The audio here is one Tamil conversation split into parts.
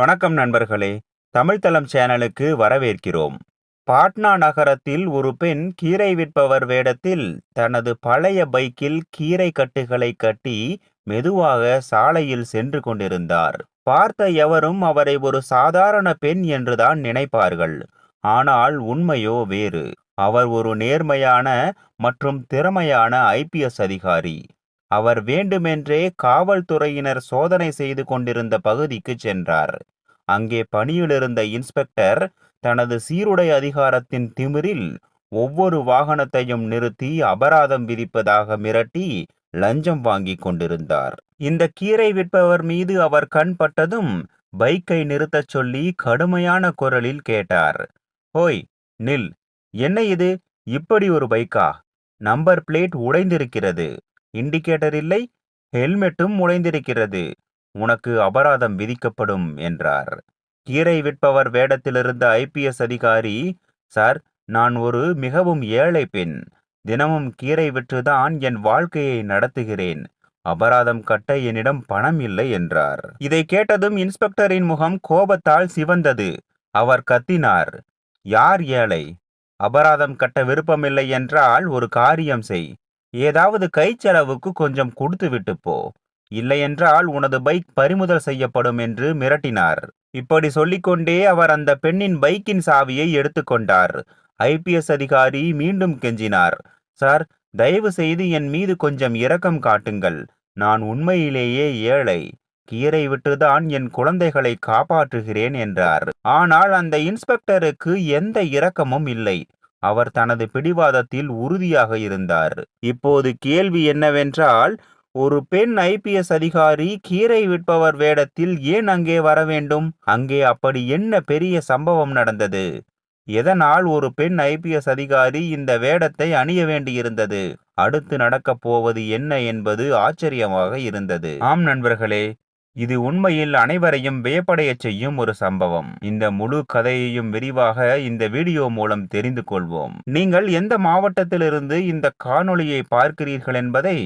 வணக்கம் நண்பர்களே. தமிழ்தளம் சேனலுக்கு வரவேற்கிறோம். பாட்னா நகரத்தில் ஒரு பெண் கீரை விற்பவர் வேடத்தில் தனது பழைய பைக்கில் கீரை கட்டுகளை கட்டி மெதுவாக சாலையில் சென்று கொண்டிருந்தார். பார்த்த எவரும் அவரை ஒரு சாதாரண பெண் என்றுதான் நினைப்பார்கள். ஆனால் உண்மையோ வேறு. அவர் ஒரு நேர்மையான மற்றும் திறமையான ஐபிஎஸ் அதிகாரி. அவர் வேண்டுமென்றே காவல்துறையினர் சோதனை செய்து கொண்டிருந்த பகுதிக்கு சென்றார். அங்கே பணியிலிருந்த இன்ஸ்பெக்டர் தனது சீருடை அதிகாரத்தின் திமிரில் ஒவ்வொரு வாகனத்தையும் நிறுத்தி அபராதம் விதிப்பதாக மிரட்டி லஞ்சம் வாங்கி கொண்டிருந்தார். இந்த கீரை விற்பவர் மீது அவர் கண் பட்டதும் பைக்கை நிறுத்தச் சொல்லி கடுமையான குரலில் கேட்டார். ஓய் நில். என்ன இது? இப்படி ஒரு பைக்கா? நம்பர் பிளேட் உடைந்திருக்கிறது. இண்டிகேட்டர் இல்லை ஹெல்மெட்டும் உடைந்திருக்கிறது. உனக்கு அபராதம் விதிக்கப்படும் என்றார். கீரை விற்பவர் வேடத்திலிருந்த ஐபிஎஸ் அதிகாரி சார் நான் ஒரு மிகவும் ஏழை பெண். தினமும் கீரை விற்றுதான் என் வாழ்க்கையை நடத்துகிறேன். அபராதம் கட்ட என்னிடம் பணம் இல்லை என்றார். இதை கேட்டதும் இன்ஸ்பெக்டரின் முகம் கோபத்தால் சிவந்தது. அவர் கத்தினார். யார் ஏழை? அபராதம் கட்ட விருப்பமில்லை என்றால் ஒரு காரியம் செய். ஏதாவது கை செலவுக்கு கொஞ்சம் கொடுத்துவிட்டு போ இல்லையென்றால் உனது பைக் பறிமுதல் செய்யப்படும் என்று மிரட்டினார். இப்படி சொல்லிக்கொண்டே அவர் அந்த பெண்ணின் பைக்கின் சாவியை எடுத்துக்கொண்டார் ஐபிஎஸ் அதிகாரி மீண்டும் கெஞ்சினார். சார் தயவு செய்து என் மீது கொஞ்சம் இரக்கம் காட்டுங்கள். நான் உண்மையிலேயே ஏழை. கீரை விட்டுதான் என் குழந்தைகளை காப்பாற்றுகிறேன் என்றார். ஆனால் அந்த இன்ஸ்பெக்டருக்கு எந்த இரக்கமும் இல்லை. அவர் தனது பிடிவாதத்தில் உறுதியாக இருந்தார். இப்போது கேள்வி என்னவென்றால் ஒரு பெண் ஐபிஎஸ் அதிகாரி கீரை விற்பவர் வேடத்தில் ஏன் அங்கே வர வேண்டும்? அங்கே அப்படி என்ன பெரிய சம்பவம் நடந்தது? எதனால் ஒரு பெண் ஐபிஎஸ் அதிகாரி இந்த வேடத்தை அணிய வேண்டியிருந்தது? அடுத்து நடக்கப் போவது என்ன என்பது ஆச்சரியமாக இருந்தது. ஆம் நண்பர்களே இது உண்மையில் அனைவரையும் வியப்படையச் செய்யும் ஒரு சம்பவம். இந்த முழு கதையையும் விரிவாக இந்த வீடியோ மூலம் தெரிந்து கொள்வோம். நீங்கள் எந்த மாவட்டத்திலிருந்து இந்த காணொளியை பார்க்கிறீர்கள் என்பதை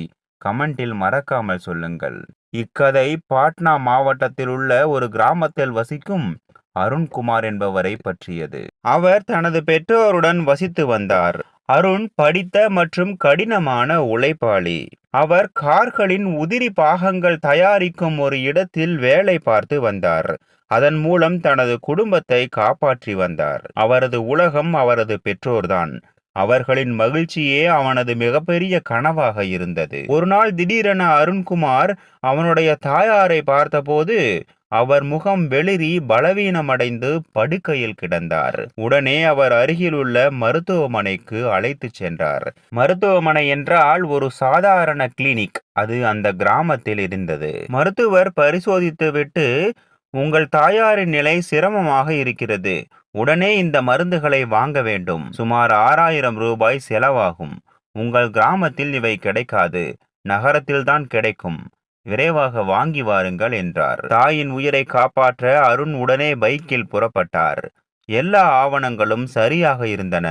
கமெண்டில் மறக்காமல் சொல்லுங்கள். இக்கதை பாட்னா மாவட்டத்தில் உள்ள ஒரு கிராமத்தில் வசிக்கும் அருண்குமார் என்பவரை பற்றியது. அவர் தனது பெற்றோருடன் வசித்து வந்தார். அருண் படித்த மற்றும் கடினமான உழைப்பாளி. அவர் கார்களின் உதிரி பாகங்கள் தயாரிக்கும் ஒரு இடத்தில் வேலை பார்த்து வந்தார். அதன் மூலம் தனது குடும்பத்தை காப்பாற்றி வந்தார். அவரது உலகம் அவரது பெற்றோர்தான். அவர்களின் மகிழ்ச்சியே அவனது மிகப்பெரிய கனவாக இருந்தது. ஒரு நாள் திடீரென அருண்குமார் அவனுடைய தாயாரை பார்த்தபோது அவர் முகம் வெளிரி பலவீனமடைந்து படுக்கையில் கிடந்தார். உடனே அவர் அருகிலுள்ள மருத்துவமனைக்கு அழைத்து சென்றார். மருத்துவமனை என்றால் ஒரு சாதாரண கிளினிக். அது அந்த கிராமத்தில் இருந்தது. மருத்துவர் பரிசோதித்துவிட்டு உங்கள் தாயாரின் நிலை சிரமமாக இருக்கிறது. உடனே இந்த மருந்துகளை வாங்க வேண்டும். சுமார் ஆறாயிரம் ரூபாய் செலவாகும். உங்கள் கிராமத்தில் இவை கிடைக்காது. நகரத்தில்தான் கிடைக்கும். விரைவாக வாங்கி வாருங்கள் என்றார். தாயின் உயிரை காப்பாற்ற அருண் உடனே பைக்கில் புறப்பட்டார். எல்லா ஆவணங்களும் சரியாக இருந்தன.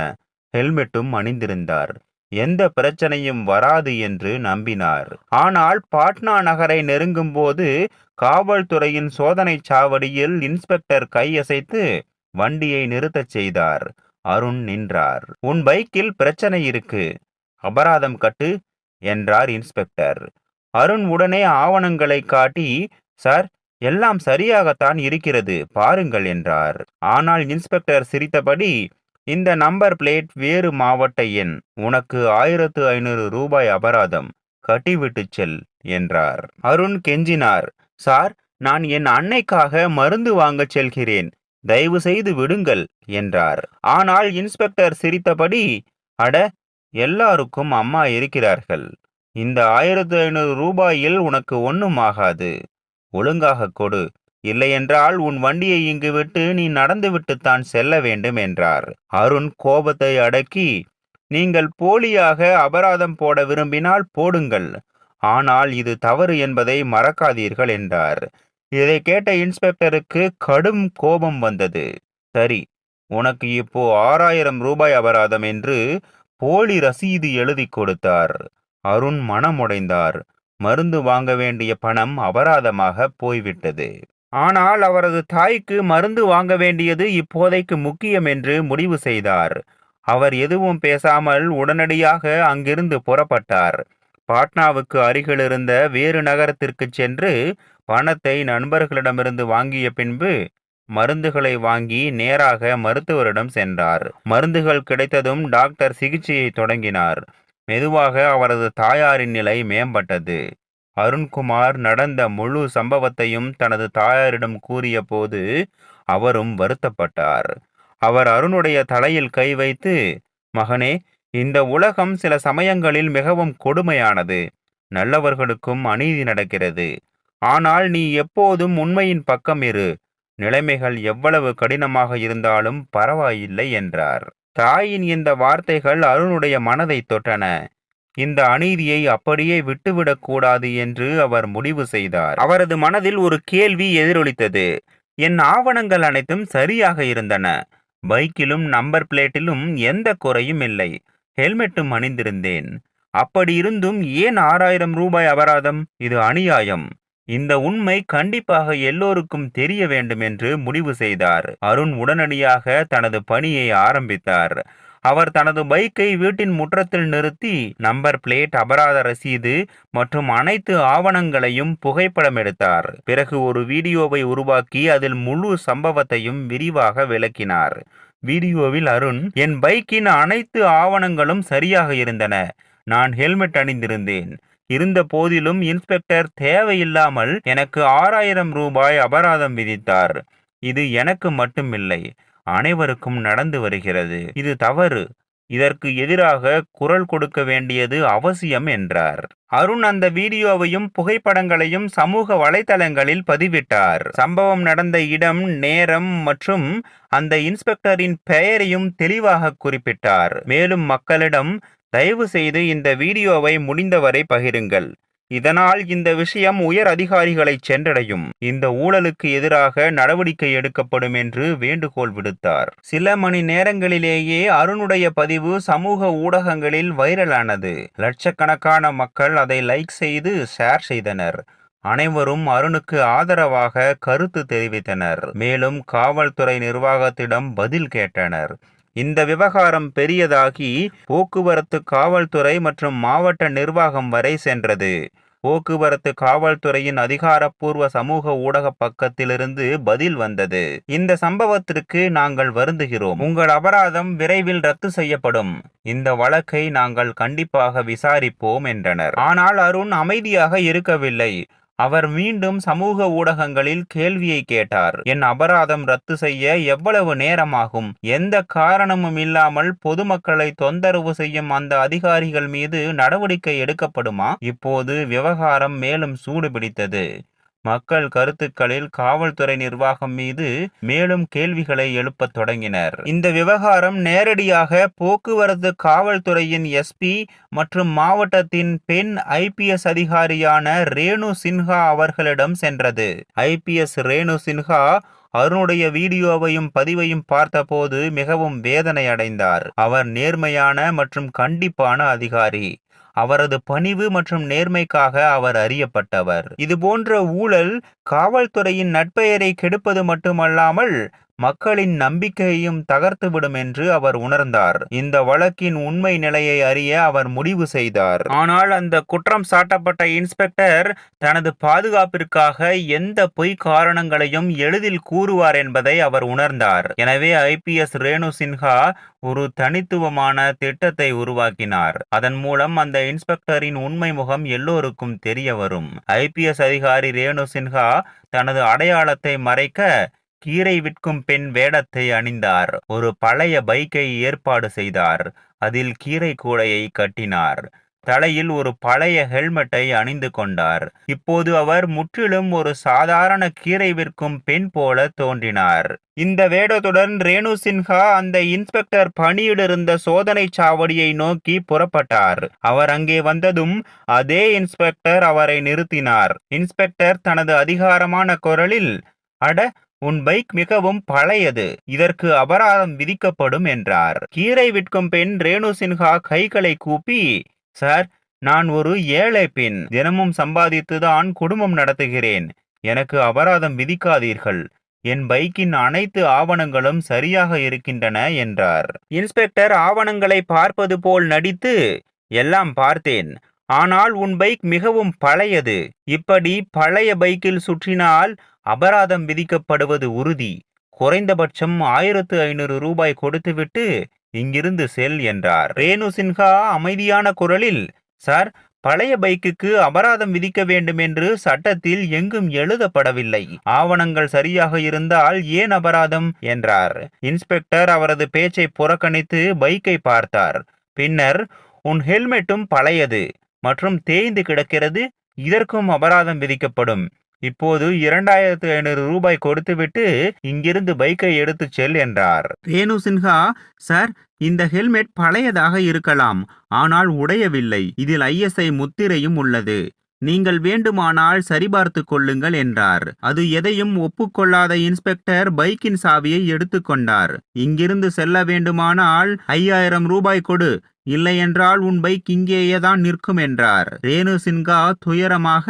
ஹெல்மெட்டும் அணிந்திருந்தார். எந்த பிரச்சனையும் வராது என்று நம்பினார். ஆனால் பாட்னா நகரை நெருங்கும் போது காவல்துறையின் சோதனை சாவடியில் இன்ஸ்பெக்டர் கையசைத்து வண்டியை நிறுத்தச் செய்தார். அருண் நின்றார். உன் பைக்கில் பிரச்சனை இருக்கு. அபராதம் கட்டு என்றார் இன்ஸ்பெக்டர். அருண் உடனே ஆவணங்களை காட்டி சார் எல்லாம் சரியாகத்தான் இருக்கிறது பாருங்கள் என்றார். ஆனால் இன்ஸ்பெக்டர் சிரித்தபடி இந்த நம்பர் பிளேட் வேறு மாவட்ட எண் உனக்கு ஆயிரத்து ஐநூறு ரூபாய் அபராதம் கட்டிவிட்டு செல் என்றார். அருண் கெஞ்சினார் சார் நான் என் அன்னைக்காக மருந்து வாங்கச் செல்கிறேன் தயவு செய்து விடுங்கள் என்றார். ஆனால் இன்ஸ்பெக்டர் சிரித்தபடி அட எல்லாருக்கும் அம்மா இருக்கிறார்கள் இந்த ஆயிரத்து ஐநூறு ரூபாயில் உனக்கு ஒன்றும் ஆகாது. ஒழுங்காக கொடு. இல்லையென்றால் உன் வண்டியை இங்கு விட்டு நீ நடந்துவிட்டுத்தான் செல்ல வேண்டும் என்றார். அருண் கோபத்தை அடக்கி நீங்கள் போலியாக அபராதம் போட விரும்பினால் போடுங்கள். ஆனால் இது தவறு என்பதை மறக்காதீர்கள் என்றார். இதை கேட்ட இன்ஸ்பெக்டருக்கு கடும் கோபம் வந்தது. சரி உனக்கு இப்போ ஆறாயிரம் ரூபாய் அபராதம் என்று போலி ரசீது எழுதி கொடுத்தார். அருண் மனமுடைந்தார். மருந்து வாங்க வேண்டிய பணம் அபராதமாக போய்விட்டது. ஆனால் அவரது தாய்க்கு மருந்து வாங்க வேண்டியது இப்போதைக்கு முக்கியம் என்று முடிவு செய்தார். அவர் எதுவும் பேசாமல் உடனடியாக அங்கிருந்து புறப்பட்டார். பாட்னாவுக்கு அருகில் இருந்த வேறு நகரத்திற்கு சென்று பணத்தை நண்பர்களிடமிருந்து வாங்கிய பின்பு மருந்துகளை வாங்கி நேராக மருத்துவரிடம் சென்றார். மருந்துகள் கிடைத்ததும் டாக்டர் சிகிச்சையை தொடங்கினார். மெதுவாக அவரது தாயாரின் நிலை மேம்பட்டது. அருண்குமார் நடந்த முழு சம்பவத்தையும் தனது தாயாரிடம் கூறிய போது அவரும் வருத்தப்பட்டார். அவர் அருணுடைய தலையில் கை வைத்து மகனே இந்த உலகம் சில சமயங்களில் மிகவும் கொடுமையானது. நல்லவர்களுக்கும் அநீதி நடக்கிறது. ஆனால் நீ எப்போதும் உண்மையின் பக்கம் இரு. நிலைமைகள் எவ்வளவு கடினமாக இருந்தாலும் பரவாயில்லை என்றார். தாயின் இந்த வார்த்தைகள் அருணுடைய மனதை தொட்டன. இந்த அநீதியை அப்படியே விட்டுவிடக்கூடாது என்று அவர் முடிவு செய்தார். அவரது மனதில் ஒரு கேள்வி எதிரொலித்தது. என் ஆவணங்கள் அனைத்தும் சரியாக இருந்தன. பைக்கிலும் நம்பர் பிளேட்டிலும் எந்த குறையும் இல்லை. ஹெல்மெட்டும் அணிந்திருந்தேன். அப்படி இருந்தும் ஏன் ஆறாயிரம் ரூபாய் அபராதம்? இது அநியாயம். இந்த உண்மை கண்டிப்பாக எல்லோருக்கும் தெரிய வேண்டும் என்று முடிவு செய்தார். அருண் உடனடியாக தனது பணியை ஆரம்பித்தார். அவர் தனது பைக்கை வீட்டின் முற்றத்தில் நிறுத்தி நம்பர் பிளேட் அபராத ரசீது மற்றும் அனைத்து ஆவணங்களையும் புகைப்படம் எடுத்தார். பிறகு ஒரு வீடியோவை உருவாக்கி அதில் முழு சம்பவத்தையும் விரிவாக விளக்கினார். வீடியோவில் அருண் என் பைக்கின் அனைத்து ஆவணங்களும் சரியாக இருந்தன. நான் ஹெல்மெட் அணிந்திருந்தேன். இருந்த போதிலும் இன்ஸ்பெக்டர் தேவையில்லாமல் எனக்கு ஆறாயிரம் ரூபாய் அபராதம் விதித்தார். இது எனக்கு மட்டுமில்லை அனைவருக்கும் நடந்து வருகிறது. இது தவறு. இதற்கு எதிராக குரல் கொடுக்க வேண்டியது அவசியம் என்றார். அருண் அந்த வீடியோவையும் புகைப்படங்களையும் சமூக வலைதளங்களில் பதிவிட்டார். சம்பவம் நடந்த இடம் நேரம் மற்றும் அந்த இன்ஸ்பெக்டரின் பெயரையும் தெளிவாக குறிப்பிட்டார். மேலும் மக்களிடம் தயவு செய்து இந்த வீடியோவை முடிந்தவரை பகிருங்கள். இதனால் இந்த விஷயம் உயர் அதிகாரிகளை சென்றடையும். இந்த ஊழலுக்கு எதிராக நடவடிக்கை எடுக்கப்படும் என்று வேண்டுகோள் விடுத்தார். சில மணி நேரங்களிலேயே அருணுடைய பதிவு சமூக ஊடகங்களில் வைரலானது. லட்சக்கணக்கான மக்கள் அதை லைக் செய்து ஷேர் செய்தனர். அனைவரும் அருணுக்கு ஆதரவாக கருத்து தெரிவித்தனர். மேலும் காவல்துறை நிர்வாகத்திடம் பதில் கேட்டனர். இந்த விவகாரம் பெரியதாகி போக்குவரத்து காவல்துறை மற்றும் மாவட்ட நிர்வாகம் வரை சென்றது. போக்குவரத்து காவல்துறையின் அதிகாரப்பூர்வ சமூக ஊடக பக்கத்திலிருந்து பதில் வந்தது. இந்த சம்பவத்திற்கு நாங்கள் வருந்துகிறோம். உங்கள் அபராதம் விரைவில் ரத்து செய்யப்படும். இந்த வழக்கை நாங்கள் கண்டிப்பாக விசாரிப்போம் என்றனர். ஆனால் அருண் அமைதியாக இருக்கவில்லை. அவர் மீண்டும் சமூக ஊடகங்களில் கேள்வியை கேட்டார். என் அபராதம் ரத்து செய்ய எவ்வளவு நேரமாகும்? எந்த காரணமும் இல்லாமல் பொதுமக்களை தொந்தரவு செய்யும் அந்த அதிகாரிகள் மீது நடவடிக்கை எடுக்கப்படுமா? இப்போது விவகாரம் மேலும் சூடு பிடித்தது மக்கள் கருத்துக்களில் காவல்துறை நிர்வாகம் மீது மேலும் கேள்விகளை எழுப்பத் தொடங்கினர். இந்த விவகாரம் நேரடியாக போக்குவரத்து காவல்துறையின் எஸ்பி மற்றும் மாவட்டத்தின் பெண் ஐபிஎஸ் அதிகாரியான ரேணு சின்ஹா அவர்களிடம் சென்றது. ஐபிஎஸ் ரேணு சின்ஹா அருணுடைய வீடியோவையும் பதிவையும் பார்த்தபோது மிகவும் வேதனை அடைந்தார் அவர் நேர்மையான மற்றும் கண்டிப்பான அதிகாரி. அவரது பணிவு மற்றும் நேர்மைக்காக அவர் அறியப்பட்டவர். இதுபோன்ற ஊழல் காவல்துறையின் நட்பெயரை கெடுப்பது மட்டுமல்லாமல் மக்களின் நம்பிக்கையையும் தகர்த்துவிடும் என்று அவர் உணர்ந்தார். இந்த வழக்கின் உண்மை நிலையை அறிய அவர் முடிவு செய்தார். ஆனால் அந்த குற்றம் சாட்டப்பட்ட இன்ஸ்பெக்டர் தனது பாதுகாப்பிற்காக எந்த பொய் காரணங்களையும் எளிதில் கூறுவார் என்பதை அவர் உணர்ந்தார். எனவே ஐபிஎஸ் ரேணு சின்ஹா ஒரு தனித்துவமான திட்டத்தை உருவாக்கினார். அதன் மூலம் அந்த இன்ஸ்பெக்டரின் உண்மை முகம் எல்லோருக்கும் தெரிய வரும். ஐபிஎஸ் அதிகாரி ரேணு சின்ஹா தனது அடையாளத்தை மறைக்க கீரை விற்கும் பெண் வேடத்தை அணிந்தார். ஒரு பழைய பைக்கை ஏற்பாடு செய்தார். அதில் கீரை கூடையை கட்டினார். தலையில் ஒரு பழைய ஹெல்மெட்டை அணிந்து கொண்டார். இப்போது அவர் முற்றிலும் ஒரு சாதாரண கீரை விற்கும் பெண் போல தோன்றினார். இந்த வேடத்துடன் ரேணு சின்ஹா அந்த இன்ஸ்பெக்டர் பணியிலிருந்த சோதனை சாவடியை நோக்கி புறப்பட்டார். அவர் அங்கே வந்ததும் அதே இன்ஸ்பெக்டர் அவரை நிறுத்தினார். இன்ஸ்பெக்டர் தனது அதிகாரமான குரலில் அட உன் பைக் மிகவும் பழையது இதற்கு அபராதம் விதிக்கப்படும் என்றார். கீரை விற்கும் பெண் ரேணு சின்ஹா கைகளை கூப்பி சார் நான் ஒரு ஏழை பெண் தினமும் சம்பாதித்துதான் குடும்பம் நடத்துகிறேன் எனக்கு அபராதம் விதிக்காதீர்கள் என் பைக்கின் அனைத்து ஆவணங்களும் சரியாக இருக்கின்றன என்றார். இன்ஸ்பெக்டர் ஆவணங்களை பார்ப்பது போல் நடித்து எல்லாம் பார்த்தேன் ஆனால் உன் பைக் மிகவும் பழையது இப்படி பழைய பைக்கில் சுற்றினால் அபராதம் விதிக்கப்படுவது உறுதி. குறைந்தபட்சம் ஆயிரத்து ஐநூறு ரூபாய் கொடுத்துவிட்டு இங்கிருந்து செல் என்றார். ரேணு சின்ஹா அமைதியான குரலில் சார் பழைய பைக்குக்கு அபராதம் விதிக்க வேண்டும் என்று சட்டத்தில் எங்கும் எழுதப்படவில்லை. ஆவணங்கள் சரியாக இருந்தால் ஏன் அபராதம்? என்றார். இன்ஸ்பெக்டர் அவரது பேச்சை புறக்கணித்து பைக்கை பார்த்தார். பின்னர் உன் ஹெல்மெட்டும் பழையது மற்றும் தேய்ந்து கிடக்கிறது இதற்கும் அபராதம் விதிக்கப்படும். இப்போது இரண்டாயிரத்து ஐநூறு ரூபாய் கொடுத்துவிட்டு இங்கிருந்து பைக்கை எடுத்துச் செல் என்றார். ரேணு சின்ஹா சார் இந்த ஹெல்மெட் பழையதாக இருக்கலாம் ஆனால் உடையவில்லை. இதில் ஐஎஸ்ஐ முத்திரையும் உள்ளது. நீங்கள் வேண்டுமானால் சரிபார்த்து கொள்ளுங்கள் என்றார். அது எதையும் ஒப்புக்கொள்ளாத இன்ஸ்பெக்டர் பைக்கின் சாவியை எடுத்துக்கொண்டார் இங்கிருந்து செல்ல வேண்டுமானால் ஐயாயிரம் ரூபாய் கொடு. இல்லையென்றால் உன் பைக் இங்கேயே தான் நிற்கும் என்றார். ரேணு சின்ஹா துயரமாக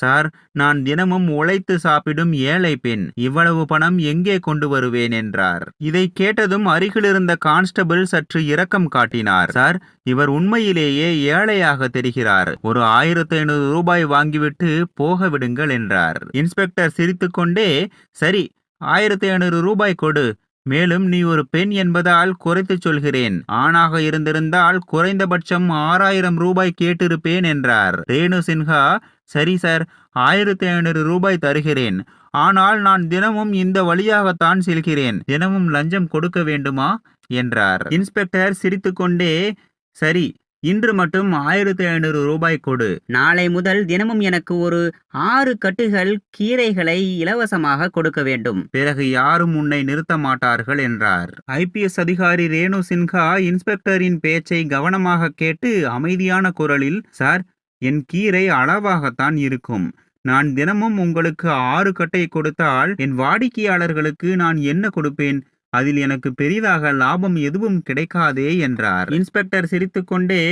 சார் நான் தினமும் உழைத்து சாப்பிடும் ஏழை பெண் இவ்வளவு பணம் எங்கே கொண்டு வருவேன் என்றார். இதை கேட்டதும் அருகிலிருந்த கான்ஸ்டபிள் சற்று இரக்கம் காட்டினார். சார் இவர் உண்மையிலேயே ஏழையாக தெரிகிறார். ஒரு ஆயிரத்தி ஐநூறு ரூபாய் வாங்கிவிட்டு போக விடுங்கள் என்றார். இன்ஸ்பெக்டர் சிரித்துக்கொண்டே சரி ஆயிரத்தி ஐநூறு ரூபாய் கொடு மேலும் நீ ஒரு பெண் என்பதால் குறைத்துச் சொல்கிறேன். ஆணாக இருந்திருந்தால் குறைந்தபட்சம் ஆறாயிரம் ரூபாய் கேட்டிருப்பேன் என்றார். ரேணு சின்ஹா சரி சார் ஆயிரத்தி ஐநூறு ரூபாய் தருகிறேன். ஆனால் நான் தினமும் இந்த வழியாகத்தான் செல்கிறேன். தினமும் லஞ்சம் கொடுக்க வேண்டுமா? என்றார். இன்ஸ்பெக்டர் சிரித்துக்கொண்டே சரி இன்று மட்டும் ஆயிரத்தி ஐநூறு ரூபாய் கொடு. நாளை முதல் தினமும் எனக்கு ஒரு ஆறு கட்டுகள் கீரைகளை இலவசமாக கொடுக்க வேண்டும். பிறகு யாரும் உன்னை நிறுத்த மாட்டார்கள் என்றார். ஐபிஎஸ் அதிகாரி ரேணு சின்ஹா இன்ஸ்பெக்டரின் பேச்சை கவனமாக கேட்டு அமைதியான குரலில் சார் என் கீரை அளவாகத்தான் இருக்கும். நான் தினமும் உங்களுக்கு ஆறு கட்டை கொடுத்தால் என் வாடிக்கையாளர்களுக்கு நான் என்ன கொடுப்பேன்? அதில் எனக்கு பெரிதாக லாபம் எதுவும் கிடைக்காதே என்றார். இன்ஸ்பெக்டர் சிரித்துக்கொண்டே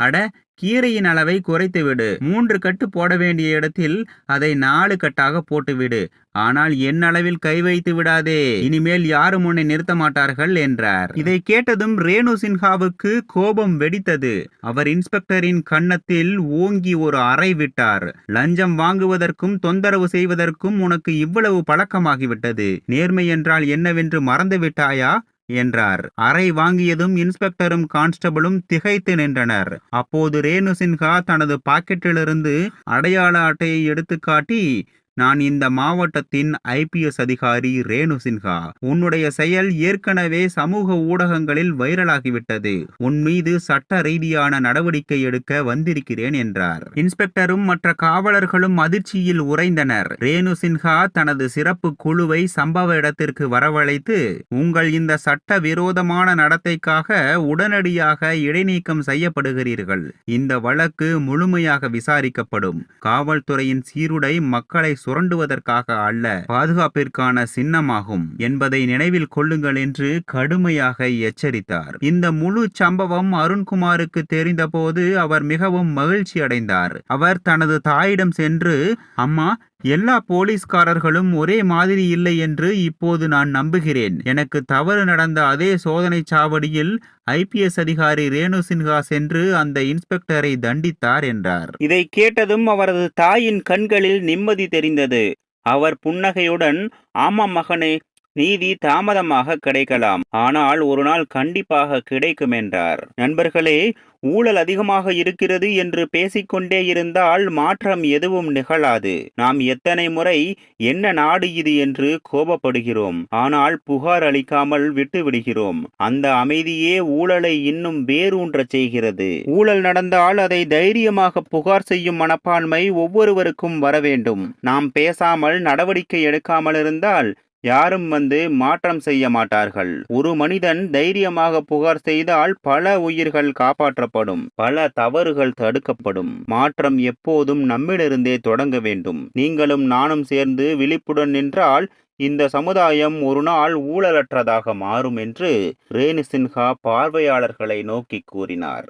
அட கீரையின் அளவை குறைத்துவிடு. மூன்று கட்டு போட வேண்டிய இடத்தில் அதை நாலு கட்டாக போட்டுவிடு. ஆனால் என் அளவில் கை வைத்து விடாதே. இனிமேல் யாரும் உன்னை நிறுத்த மாட்டார்கள் என்றார். இதை கேட்டதும் ரேணு சின்ஹாவுக்கு கோபம் வெடித்தது. அவர் இன்ஸ்பெக்டரின் கன்னத்தில் ஓங்கி ஒரு அறை விட்டார். லஞ்சம் வாங்குவதற்கும் தொந்தரவு செய்வதற்கும் உனக்கு இவ்வளவு பழக்கமாகிவிட்டது. நேர்மை என்றால் என்னவென்று மறந்து விட்டாயா என்றார். அறை வாங்கியதும் இன்ஸ்பெக்டரும் கான்ஸ்டபிளும் திகைத்து நின்றனர். அப்போது ரேணு சின்ஹா தனது பாக்கெட்டிலிருந்து அடையாள அட்டையை எடுத்து காட்டி நான் இந்த மாவட்டத்தின் ஐபிஎஸ் அதிகாரி ரேணு சின்ஹா. உன்னுடைய செயல் ஏற்கனவே சமூக ஊடகங்களில் வைரலாகிவிட்டது. உன் மீது சட்ட ரீதியான நடவடிக்கை எடுக்க வந்திருக்கிறேன் என்றார். இன்ஸ்பெக்டரும் மற்ற காவலர்களும் அதிர்ச்சியில் உறைந்தனர். ரேணு சின்ஹா தனது சிறப்பு குழுவை சம்பவ இடத்திற்கு வரவழைத்து உங்கள் இந்த சட்ட விரோதமான நடத்தைக்காக உடனடியாக இடைநீக்கம் செய்யப்படுகிறீர்கள். இந்த வழக்கு முழுமையாக விசாரிக்கப்படும். காவல்துறையின் சீருடை மக்களை சுரண்டுவதற்காக அல்ல பாதுகாப்பிற்கான சின்னமாகும் என்பதை நினைவில் கொள்ளுங்கள் என்று கடுமையாக எச்சரித்தார். இந்த முழு சம்பவம் அருண்குமாருக்கு தெரிந்தபோது அவர் மிகவும் மகிழ்ச்சி அடைந்தார் அவர் தனது தாயிடம் சென்று அம்மா எல்லா போலீஸ்காரர்களும் ஒரே மாதிரி இல்லை என்று இப்போது நான் நம்புகிறேன். எனக்கு தவறு நடந்த அதே சோதனை சாவடியில் ஐபிஎஸ் அதிகாரி ரேணு சின்ஹா சென்று அந்த இன்ஸ்பெக்டரை தண்டித்தார் என்றார். இதை கேட்டதும் அவரது தாயின் கண்களில் நிம்மதி தெரிந்தது. அவர் புன்னகையுடன் ஆமாம் மகனே நீதி தாமதமாக கிடைக்கலாம். ஆனால் ஒரு நாள் கண்டிப்பாக கிடைக்கும் என்றார். நண்பர்களே ஊழல் அதிகமாக இருக்கிறது என்று பேசிக்கொண்டே இருந்தால் மாற்றம் எதுவும் நிகழாது. நாம் எத்தனை முறை என்ன நாடு இது? என்று கோபப்படுகிறோம். ஆனால் புகார் அளிக்காமல் விட்டு விடுகிறோம் அந்த அமைதியே ஊழலை இன்னும் வேரூன்றச் செய்கிறது. ஊழல் நடந்தால் அதை தைரியமாக புகார் செய்யும் மனப்பான்மை ஒவ்வொருவருக்கும் வர வேண்டும் நாம் பேசாமல் நடவடிக்கை எடுக்காமல் இருந்தால் யாரும் வந்து மாற்றம் செய்ய மாட்டார்கள். ஒரு மனிதன் தைரியமாக புகார் செய்தால் பல உயிர்கள் காப்பாற்றப்படும் பல தவறுகள் தடுக்கப்படும். மாற்றம் எப்போதும் நம்மிலிருந்தே தொடங்க வேண்டும். நீங்களும் நானும் சேர்ந்து விழிப்புடன் நின்றால் இந்த சமுதாயம் ஒரு நாள் ஊழலற்றதாக மாறும் என்று ரேணு சின்ஹா பார்வையாளர்களை நோக்கி கூறினார்.